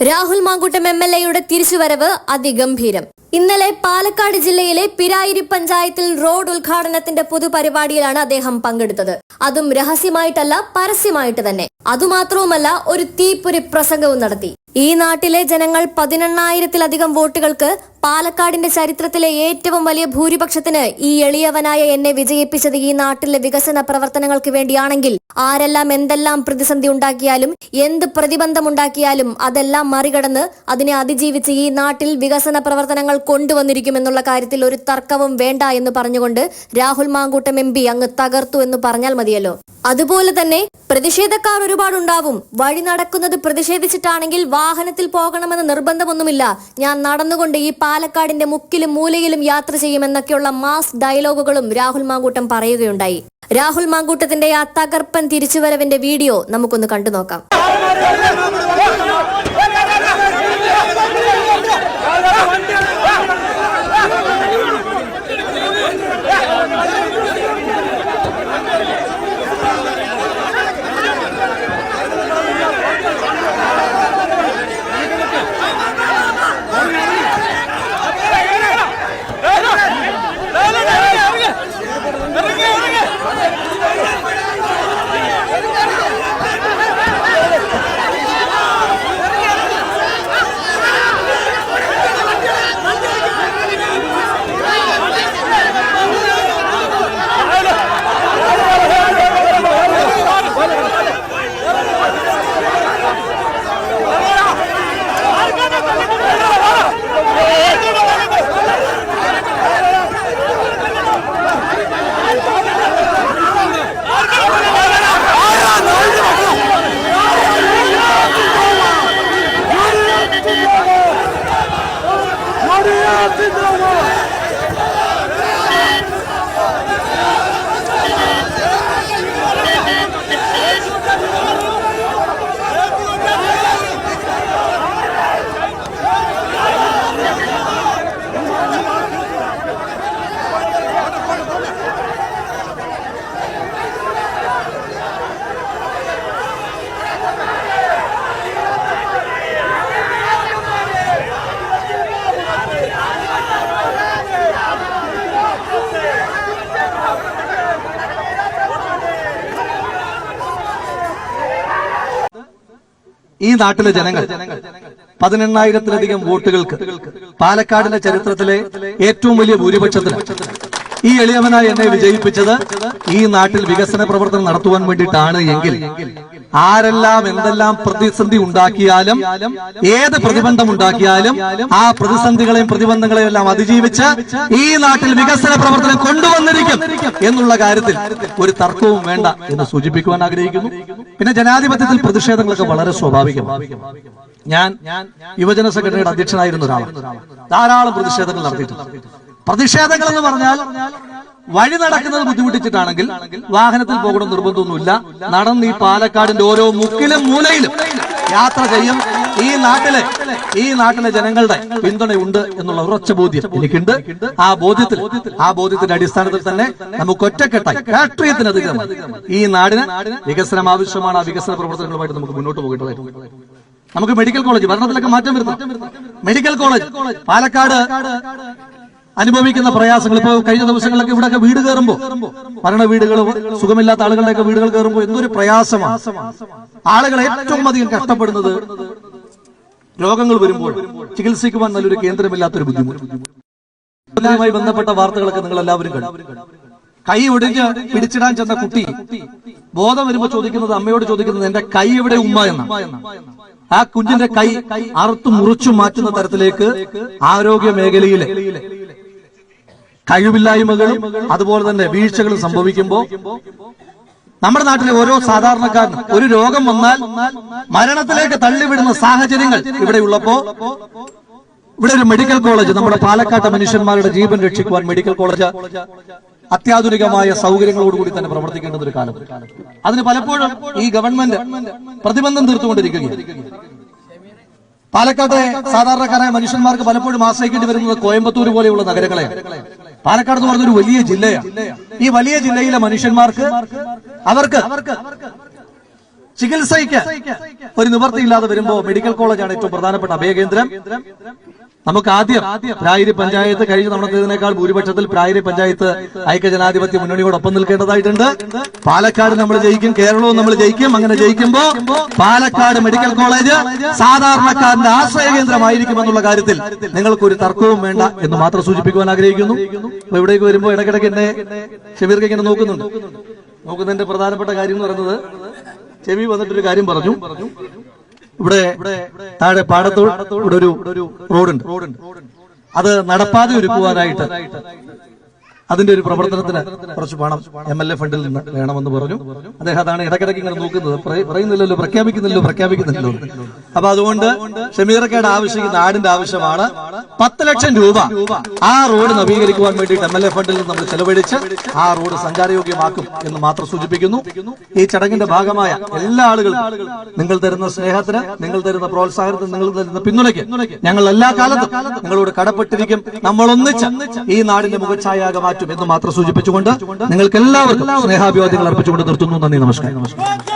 Rahul Mankoottam M L എയുടെ തിരിച്ചുവരവ് അതിഗംഭീരം. ഇന്നലെ പാലക്കാട് ജില്ലയിലെ പിരായിരി പഞ്ചായത്തിൽ റോഡ് ഉദ്ഘാടനത്തിന്റെ പൊതുപരിപാടിയിലാണ് അദ്ദേഹം പങ്കെടുത്തത്. അതും രഹസ്യമായിട്ടല്ല പരസ്യമായിട്ട് തന്നെ. അതുമാത്രവുമല്ല ഒരു തീപ്പൊരി പ്രസംഗവും നടത്തി. ഈ നാട്ടിലെ ജനങ്ങൾ പതിനെണ്ണായിരത്തിലധികം വോട്ടുകൾക്ക് പാലക്കാടിന്റെ ചരിത്രത്തിലെ ഏറ്റവും വലിയ ഭൂരിപക്ഷത്തിന് ഈ എളിയവനായ എന്നെ വിജയിപ്പിച്ചത് ഈ നാട്ടിലെ വികസന പ്രവർത്തനങ്ങൾക്ക് വേണ്ടിയാണെങ്കിൽ ആരെല്ലാം എന്തെല്ലാം പ്രതിസന്ധി ഉണ്ടാക്കിയാലും എന്ത് പ്രതിബന്ധമുണ്ടാക്കിയാലും അതെല്ലാം മറികടന്ന് അതിനെ അതിജീവിച്ച് ഈ നാട്ടിൽ വികസന പ്രവർത്തനങ്ങൾ കൊണ്ടുവന്നിരിക്കുമെന്നുള്ള കാര്യത്തിൽ ഒരു തർക്കവും വേണ്ട എന്ന് പറഞ്ഞുകൊണ്ട് രാഹുൽ മാങ്കൂട്ടം എം പി അങ്ങ് തകർത്തു എന്ന് പറഞ്ഞാൽ മതിയല്ലോ. അതുപോലെ തന്നെ പ്രതിഷേധക്കാർ ഒരുപാടുണ്ടാവും. വഴി നടക്കുന്നത് പ്രതിഷേധിച്ചിട്ടാണെങ്കിൽ വാഹനത്തിൽ പോകണമെന്ന് നിർബന്ധമൊന്നുമില്ല. ഞാൻ നടന്നുകൊണ്ട് ഈ പാലക്കാടിന്റെ മുക്കിലും മൂലയിലും യാത്ര ചെയ്യുമെന്നൊക്കെയുള്ള മാസ് ഡയലോഗുകളും രാഹുൽ മാങ്കൂട്ടം പറയുകയുണ്ടായി. രാഹുൽ മാങ്കൂട്ടത്തിന്റെ ആ തകർപ്പൻ തിരിച്ചുവരവിന്റെ വീഡിയോ നമുക്കൊന്ന് കണ്ടു നോക്കാം. ഈ നാട്ടിലെ ജനങ്ങൾ പതിനെണ്ണായിരത്തിലധികം വോട്ടുകൾക്ക് പാലക്കാടിന്റെ ചരിത്രത്തിലെ ഏറ്റവും വലിയ ഭൂരിപക്ഷത്തിന് ഈ എളിയവനായി എന്നെ വിജയിപ്പിച്ചത് ഈ നാട്ടിൽ വികസന പ്രവർത്തനം നടത്തുവാൻ വേണ്ടിയിട്ടാണ് എങ്കിൽ ആരെല്ലാം എന്തെല്ലാം പ്രതിസന്ധി ഉണ്ടാക്കിയാലും ഏത് പ്രതിബന്ധം ഉണ്ടാക്കിയാലും ആ പ്രതിസന്ധികളെയും പ്രതിബന്ധങ്ങളെയും എല്ലാം അതിജീവിച്ച് ഈ നാട്ടിൽ വികസന പ്രവർത്തനം കൊണ്ടുവന്നിരിക്കും എന്നുള്ള കാര്യത്തിൽ ഒരു തർക്കവും വേണ്ട എന്ന് സൂചിപ്പിക്കുവാൻ ആഗ്രഹിക്കുന്നു. പിന്നെ ജനാധിപത്യത്തിൽ പ്രതിഷേധങ്ങളൊക്കെ വളരെ സ്വാഭാവികമാണ്. ഞാൻ യുവജന സംഘടനയുടെ അധ്യക്ഷനായിരുന്ന ഒരാളാണ്. ധാരാളം പ്രതിഷേധങ്ങൾ നടത്തിയിട്ടുണ്ട്. പ്രതിഷേധങ്ങൾ എന്ന് പറഞ്ഞാൽ വഴി നടക്കുന്നത് ബുദ്ധിമുട്ടിച്ചിട്ടാണെങ്കിൽ വാഹനത്തിൽ പോകണം നിർബന്ധമൊന്നുമില്ല. നടന്ന് ഈ പാലക്കാടിന്റെ ഓരോ മുക്കിലും മൂലയിലും യാത്ര ചെയ്യും. ഈ നാട്ടിലെ ഈ നാട്ടിലെ ജനങ്ങളുടെ പിന്തുണയുണ്ട് എന്നുള്ള ഉറച്ച ബോധ്യം എനിക്കുണ്ട്. ആ ബോധ്യത്തിൽ ആ ബോധ്യത്തിന്റെ അടിസ്ഥാനത്തിൽ തന്നെ നമുക്ക് ഒറ്റക്കെട്ടായി രാഷ്ട്രീയത്തിനധികം ഈ നാടിന് വികസനം ആവശ്യമാണ്. ആ വികസന പ്രവർത്തനങ്ങളുമായിട്ട് നമുക്ക് മുന്നോട്ട് പോകേണ്ടതായിരുന്നു നമുക്ക് മെഡിക്കൽ കോളേജ് ഭരണത്തിലൊക്കെ മാറ്റം വരുന്നു മെഡിക്കൽ കോളേജ് പാലക്കാട് അനുഭവിക്കുന്ന പ്രയാസങ്ങൾ ഇപ്പൊ കഴിഞ്ഞ ദിവസങ്ങളിലൊക്കെ ഇവിടെയൊക്കെ വീട് കയറുമ്പോ മരണ വീടുകൾ സുഖമില്ലാത്ത ആളുകളുടെയൊക്കെ വീടുകൾ കയറുമ്പോൾ എന്തൊരു പ്രയാസമാണ്. ആളുകൾ ഏറ്റവും അധികം കഷ്ടപ്പെടുന്നത് രോഗങ്ങൾ വരുമ്പോൾ ചികിത്സിക്കുവാൻ നല്ലൊരു കേന്ദ്രമില്ലാത്തൊരു ബുദ്ധിമുട്ട്. അതുമായി ബന്ധപ്പെട്ട വാർത്തകളൊക്കെ നിങ്ങൾ എല്ലാവരും കണ്ടു. കൈ ഒടിഞ്ഞ് പിടിച്ചിടാൻ ചെന്ന കുട്ടി ബോധം വരുമ്പോ ചോദിക്കുന്നത് അമ്മയോട് ചോദിക്കുന്നത് എന്റെ കൈ എവിടെ ഉമ്മ എന്ന. ആ കുഞ്ഞിന്റെ കൈ അറുത്തു മുറിച്ചു മാറ്റുന്ന തരത്തിലേക്ക് ആരോഗ്യ മേഖലയിലെ കഴിവില്ലായ്മകളും അതുപോലെ തന്നെ വീഴ്ചകളും സംഭവിക്കുമ്പോ നമ്മുടെ നാട്ടിലെ ഓരോ സാധാരണക്കാരനും ഒരു രോഗം വന്നാൽ മരണത്തിലേക്ക് തള്ളിവിടുന്ന സാഹചര്യങ്ങൾ ഇവിടെ ഉള്ളപ്പോ ഇവിടെ ഒരു മെഡിക്കൽ കോളേജ് നമ്മുടെ പാലക്കാട്ടെ മനുഷ്യന്മാരുടെ ജീവൻ രക്ഷിക്കുവാൻ മെഡിക്കൽ കോളേജ് അത്യാധുനികമായ സൗകര്യങ്ങളോടുകൂടി തന്നെ പ്രവർത്തിക്കേണ്ടത് ഒരു കാലം. അതിന് പലപ്പോഴും ഈ ഗവൺമെന്റ് പ്രതിബന്ധം തീർത്തുകൊണ്ടിരിക്കുകയാണ്. പാലക്കാട്ടെ സാധാരണക്കാരായ മനുഷ്യന്മാർക്ക് പലപ്പോഴും ആശ്രയിക്കേണ്ടി വരുന്നത് കോയമ്പത്തൂർ പോലെയുള്ള നഗരങ്ങളെ പാലക്കാട് എന്ന് പറഞ്ഞൊരു വലിയ ജില്ലയാണ്. ഈ വലിയ ജില്ലയിലെ മനുഷ്യന്മാർക്ക് അവർക്ക് ചികിത്സയ്ക്ക് ഒരു നിവർത്തി ഇല്ലാതെ വരുമ്പോ മെഡിക്കൽ കോളേജാണ് ഏറ്റവും പ്രധാനപ്പെട്ട അഭയകേന്ദ്രം. നമുക്ക് ആദ്യം പ്രായരി പഞ്ചായത്ത് കഴിഞ്ഞ നടന്നതിനേക്കാൾ ഭൂരിപക്ഷത്തിൽ പ്രായരി പഞ്ചായത്ത് ഐക്യജനാധിപത്യ മുന്നണിയോടൊപ്പം നിൽക്കേണ്ടതായിട്ടുണ്ട്. പാലക്കാട് നമ്മൾ ജയിക്കും കേരളവും നമ്മൾ ജയിക്കും. അങ്ങനെ ജയിക്കുമ്പോ പാലക്കാട് മെഡിക്കൽ കോളേജ് സാധാരണക്കാരന്റെ ആശ്രയ കേന്ദ്രമായിരിക്കും എന്നുള്ള കാര്യത്തിൽ നിങ്ങൾക്കൊരു തർക്കവും വേണ്ട എന്ന് മാത്രം സൂചിപ്പിക്കുവാൻ ആഗ്രഹിക്കുന്നു. അപ്പൊ ഇവിടേക്ക് വരുമ്പോൾ ഇടയ്ക്കിടയ്ക്ക് എന്നെ ഷബീർക്ക് ഇങ്ങനെ നോക്കുന്നുണ്ട്. നോക്കുന്നതിന്റെ പ്രധാനപ്പെട്ട കാര്യം എന്ന് പറയുന്നത് ചെവി വന്നിട്ടൊരു കാര്യം പറഞ്ഞു. ഇവിടെ താഴെ പാടത്തോട് ഇവിടെ ഒരു റോഡുണ്ട്. അത് നടപ്പാതെ ഒരുക്കുവാനായിട്ട് അതിന്റെ ഒരു പ്രവർത്തനത്തിന് കുറച്ച് പണം എം എൽ എ ഫണ്ടിൽ നിന്ന് വേണമെന്ന് പറഞ്ഞു. അദ്ദേഹം അതാണ് ഇടക്കിടയ്ക്ക് ഇങ്ങനെ നോക്കുന്നത്. പറയ- പറയുന്നില്ലല്ലോ പ്രഖ്യാപിക്കുന്നില്ലല്ലോ പ്രഖ്യാപിക്കുന്നില്ലല്ലോ അപ്പൊ അതുകൊണ്ട് ഷമീറക്കയുടെ ആവശ്യം നാടിന്റെ ആവശ്യമാണ്. പത്ത് ലക്ഷം രൂപ ആ റോഡ് നവീകരിക്കുവാൻ വേണ്ടിയിട്ട് എം എൽ എ ഫണ്ടിൽ നിന്ന് നമ്മൾ ചെലവഴിച്ച് ആ റോഡ് സഞ്ചാരയോഗ്യമാക്കും എന്ന് മാത്രം സൂചിപ്പിക്കുന്നു. ഈ ചടങ്ങിന്റെ ഭാഗമായ എല്ലാ ആളുകളും നിങ്ങൾ തരുന്ന സ്നേഹത്തിന് നിങ്ങൾ തരുന്ന പ്രോത്സാഹനത്തിന് നിങ്ങൾ തരുന്ന പിന്തുണയ്ക്ക് ഞങ്ങൾ എല്ലാ കാലത്തും നിങ്ങളോട് കടപ്പെട്ടിരിക്കും. നമ്മൾ ഒന്നിച്ച് ഈ നാടിന്റെ മുഖച്ഛായാക മാറ്റും എന്ന് മാത്രം സൂചിപ്പിച്ചുകൊണ്ട് നിങ്ങൾക്ക് എല്ലാവർക്കും സ്നേഹാഭിവാദ്യങ്ങൾ അർപ്പിച്ചുകൊണ്ട് നിർത്തുന്നു. നന്ദി നമസ്കാരം.